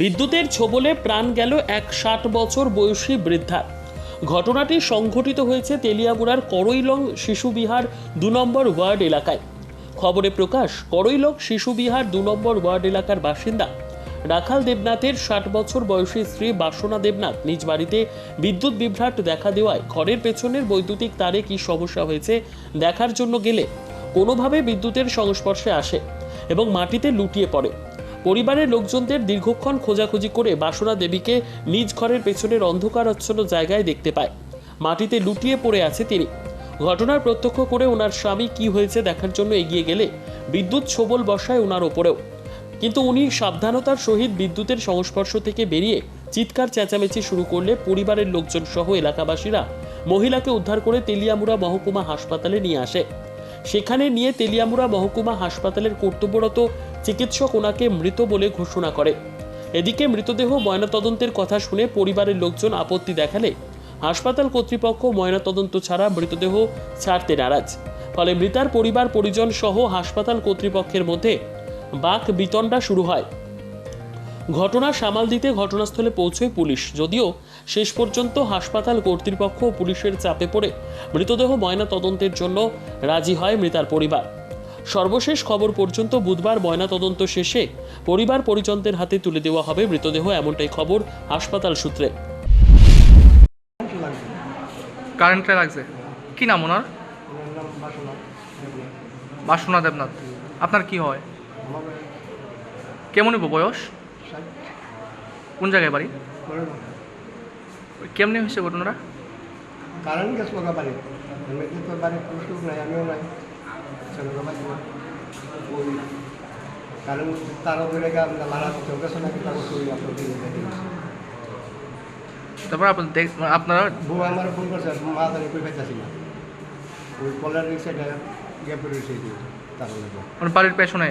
বিদ্যুতের ছোবলে প্রাণ গেল এক ষাট বছর বয়সী বৃদ্ধার। ঘটনাটি সংঘটিত হয়েছে তেলিয়ামুড়ার করৈলং শিশুবিহার দু নম্বর ওয়ার্ড এলাকায়। খবরে প্রকাশ, করৈলং শিশুবিহার দু নম্বর ওয়ার্ড এলাকার বাসিন্দা। রাখাল দেবনাথের ষাট বছর বয়সী স্ত্রী বাসনা দেবনাথ নিজ বাড়িতে বিদ্যুৎ বিভ্রাট দেখা দেওয়ায় ঘরের পেছনের বৈদ্যুতিক তারে কি সমস্যা হয়েছে দেখার জন্য গেলে কোনোভাবে বিদ্যুতের সংস্পর্শে আসে এবং মাটিতে লুটিয়ে পড়ে। পরিবারের লোকজনদের দীর্ঘক্ষণ খোঁজাখুঁজি করে বাসনা দেবীকে নিজ ঘরের পেছনের অন্ধকারাচ্ছন্ন জায়গায় দেখতে পায়। মাটিতে লুটিয়ে পড়ে আছে তিনি। ঘটনার প্রত্যক্ষ করে ওনার স্বামী কি হয়েছে দেখার জন্য এগিয়ে গেলে বিদ্যুৎ সবল বসায় ওনার ওপরেও। কিন্তু উনি সাবধানতার সহিত বিদ্যুতের সংস্পর্শ থেকে বেরিয়ে চিৎকার চেঁচামেচি শুরু করলে পরিবারের লোকজন সহ এলাকাবাসীরা মহিলাকে উদ্ধার করে তেলিয়ামুড়া মহকুমা হাসপাতালে নিয়ে আসে। সেখানে নিয়ে তেলিয়ামুড়া মহকুমা হাসপাতালের কর্তব্যরত চিকিৎসক ওনাকে মৃত বলে ঘোষণা করে। এদিকে মৃতদেহ ময়নাতদন্তের কথা শুনে পরিবারের লোকজন আপত্তি দেখালে হাসপাতাল কর্তৃপক্ষ ময়নাতদন্ত ছাড়া মৃতদেহ ছাড়তে নারাজ। ফলে মৃতার পরিবার, পরিজন সহ হাসপাতাল কর্তৃপক্ষের মধ্যে বাক বিতণ্ডা শুরু হয়। ঘটনা সামাল দিতে ঘটনাস্থলে পৌঁছয় পুলিশ, যদিও শেষ পর্যন্ত হাসপাতাল কর্তৃপক্ষ পুলিশের চাপে পড়ে মৃতদেহ ময়না তদন্তের জন্য রাজি হয় মৃতার পরিবার। সর্বশেষ খবর পর্যন্ত বুধবার ময়না তদন্ত শেষে পরিবার পরিজনদের হাতে তুলে দেওয়া হবে মৃতদেহ এমনটাই খবর হাসপাতাল সূত্রে। কারেন্টে লাগছে। কি নাম ওনার? বাসনা দেবনাথ। আপনার কি হয়? কেমন কেমনই বয়স? কোন জায়গায় বাড়ি? কেমনি হয়েছে ঘটনাটা? কারণ গেছিল বাড়ি। বাড়ি লোক নাই আমিও নাই। গেছে নাকি তার শরীর আপনার দিকে দেখে গেছে। তারপর আপনার বউ আমার ফোন করছে মা তাদের কই পাইতেছি না। ওই কলার রিক্সাটা গ্যাপ রয়েছে তার লোক মানে বাড়ির পেছনে?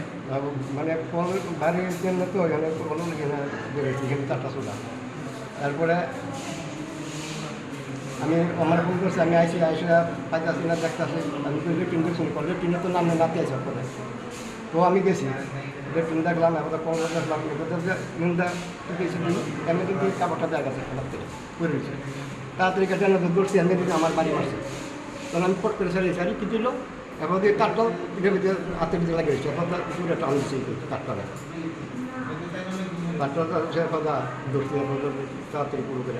মানে কল বাড়ির জন্য তো এখানে কল এখানে বেরোচ্ছি এখানে চারটা সোডা তারপরে আমি আমার ফোন করছি, আমি আইসি আইসি পাইতেছি না, দেখতেছি। আমি তো লেট্রিন দেখছি কলের টিনে তো নামে নাতে আছে পরে তো আমি গেছি লেট্রিন দেখলাম, এবার কল দেখলাম নিন্দা গেছি এমনি কিন্তু কাপড়টা দেখা গেছে খেলার থেকে করে রয়েছে। তাড়াতাড়ি কেটে না দৌড়ছি আমি কিন্তু আমার বাড়ি মারছি। তখন আমি পট করে সারি সারি কি দিল? এবার দিয়ে তারটাও এটার ভিতরে ভিতরে লাগিয়েছে এখন তার পুরো টান দিচ্ছে তারটা তারটা সে কথা দৌড়ছি তাড়াতাড়ি পুরো করে।